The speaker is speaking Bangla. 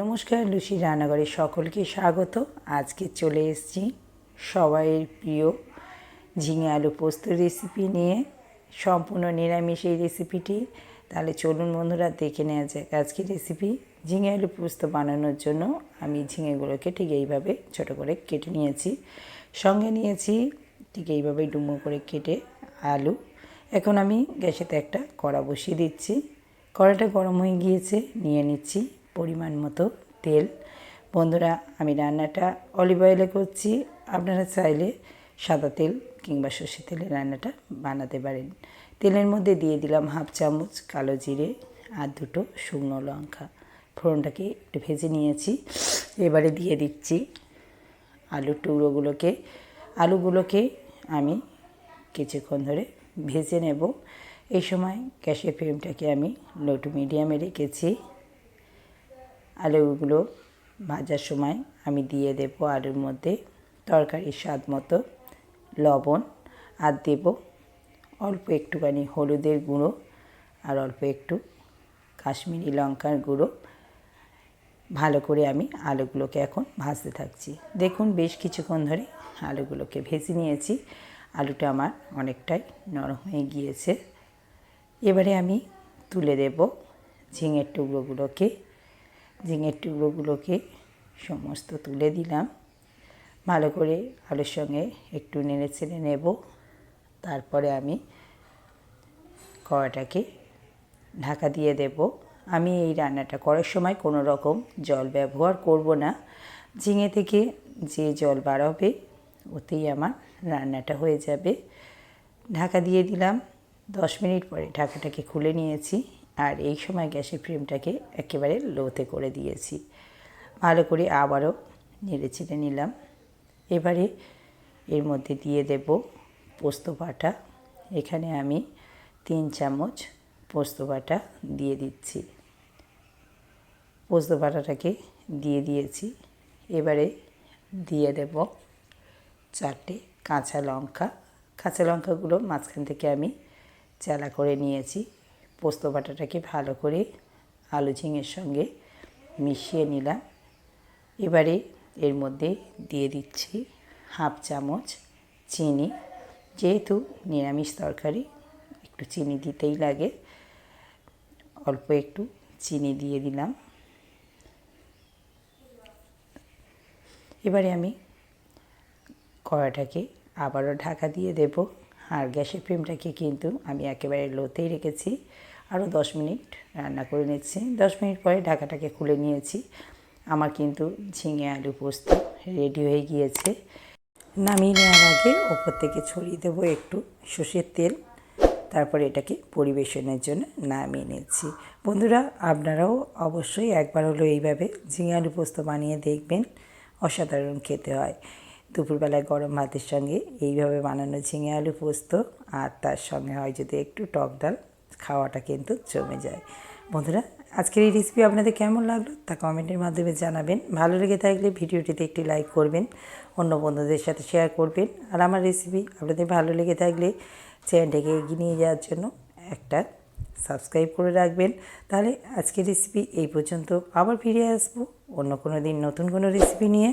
নমস্কার লুসি রান্নাঘরে সকলকে স্বাগত। আজকে চলে এসেছি সবাইয়ের প্রিয় ঝিঙে আলু পোস্ত রেসিপি নিয়ে, সম্পূর্ণ নিরামিষ এই রেসিপিটি তাহলে চলুন বন্ধুরা, দেখে নেওয়া যাক আজকে রেসিপি ঝিঙে আলু পোস্ত বানানোর জন্য আমি ঝিঙেগুলোকে ঠিক এইভাবে ছোট করে কেটে নিয়েছি। সঙ্গে নিয়েছি ঠিক এইভাবে ডুমো করে কেটে আলু। এখন আমি গ্যাসেতে একটা কড়া বসিয়ে দিচ্ছি। কড়াটা গরম হয়ে গিয়েছে, নিয়ে নিচ্ছি। পরিমাণ মতো তেল। বন্ধুরা, আমি রান্নাটা অলিভ অয়েলে করছি। আপনারা চাইলে সাদা তেল কিংবা সর্ষে তেলে রান্নাটা বানাতে পারেন। তেলের মধ্যে দিয়ে দিলাম হাফ চামচ কালো জিরে আর দুটো শুকনো লঙ্কা। ফোড়নটাকে একটু ভেজে নিয়েছি। এবারে দিয়ে দিচ্ছি আলুর টুকরোগুলোকে। আলুগুলোকে আমি কিছুক্ষণ ধরে ভেজে নেব। এই সময় গ্যাসের ফ্লেমটাকে আমি লো টু মিডিয়ামে রেখেছি। আলুগুলো ভাজার সময় আমি দিয়ে দেব আলুর মধ্যে তরকারির স্বাদ মতো লবণ আর দেব অল্প একটুখানি হলুদের গুঁড়ো আর অল্প একটু কাশ্মীরি লঙ্কার গুঁড়ো। ভালো করে আমি আলুগুলোকে এখন ভাজতে থাকছি। দেখুন বেশ কিছুক্ষণ ধরে আলুগুলোকে ভেজে নিয়েছি। আলুটা আমার অনেকটাই নরম হয়ে গিয়েছে। এবারে আমি তুলে দেব ঝিঙের টুকরোগুলোকে। ঝিঙের টুকরোগুলোকে সমস্ত তুলে দিলাম। ভালো করে আলুর সঙ্গে একটু নেড়ে ছেড়ে নেব। তারপরে আমি কড়াটাকে ঢাকা দিয়ে দেব। আমি এই রান্নাটা করার সময় কোনো রকম জল ব্যবহার করব না। ঝিঙে থেকে যে জল বার হবে ওতেই আমার রান্নাটা হয়ে যাবে। ঢাকা দিয়ে দিলাম। দশ মিনিট পরে ঢাকাটাকে খুলে নিয়েছি। আর এই সময় গ্যাসের ফ্লেমটাকে একেবারে লোতে করে দিয়েছি। ভালো করে আবারও নেড়ে চেড়ে নিলাম। এবারে এর মধ্যে দিয়ে দেব পোস্ত বাটা। এখানে আমি তিন চামচ পোস্ত বাটা দিয়ে দিচ্ছি। পোস্ত বাটাটাকে দিয়ে দিয়েছি। এবারে দিয়ে দেব চারটে কাঁচা লঙ্কা। কাঁচা লঙ্কাগুলো মাঝখান থেকে আমি চালা করে নিয়েছি। পোস্ত বাটাটাকে ভালো করে আলু ঝিঙের সঙ্গে মিশিয়ে নিলাম। এবারে এর মধ্যে দিয়ে দিচ্ছি হাফ চামচ চিনি। যেহেতু নিরামিষ তরকারি, একটু চিনি দিতেই লাগে। অল্প একটু চিনি দিয়ে দিলাম। এবারে আমি কড়াটাকে আবারও ঢাকা দিয়ে দেব। আর গ্যাসের ফ্লেমটাকে কিন্তু আমি একেবারে লোতেই রেখেছি। আরও দশ মিনিট রান্না করে নিচ্ছি। দশ মিনিট পরে ঢাকাটাকে খুলে নিয়েছি। আমার কিন্তু ঝিঙে আলু পোস্ত রেডি হয়ে গিয়েছে। নামিয়ে নেওয়ার আগে ওপর থেকে ছড়িয়ে দেবো একটু সর্ষের তেল। তারপরে এটাকে পরিবেশনের জন্য নামিয়ে নিচ্ছি। বন্ধুরা, আপনারাও অবশ্যই একবার হলো এইভাবে ঝিঙে আলু পোস্ত বানিয়ে দেখবেন। অসাধারণ খেতে হয়। দুপুরবেলায় গরম ভাতের সঙ্গে এইভাবে বানানো ঝিঙে আলু পোস্ত আর তার সঙ্গে হয় যদি একটু টক ডাল, খাওয়াটা কিন্তু জমে যায়। বন্ধুরা, আজকের এই রেসিপি আপনাদের কেমন লাগল তা কমেন্টের মাধ্যমে জানাবেন। ভালো লেগে থাকলে ভিডিওটিতে একটি লাইক করবেন, অন্য বন্ধুদের সাথে শেয়ার করবেন। আর আমার রেসিপি আপনাদের ভালো লেগে থাকলে চ্যানেলটাকে এগিয়ে নিয়ে যাওয়ার জন্য একটা সাবস্ক্রাইব করে রাখবেন। তাহলে আজকের রেসিপি এই পর্যন্ত। আবার ফিরে আসব অন্য কোনো দিন নতুন কোনো রেসিপি নিয়ে।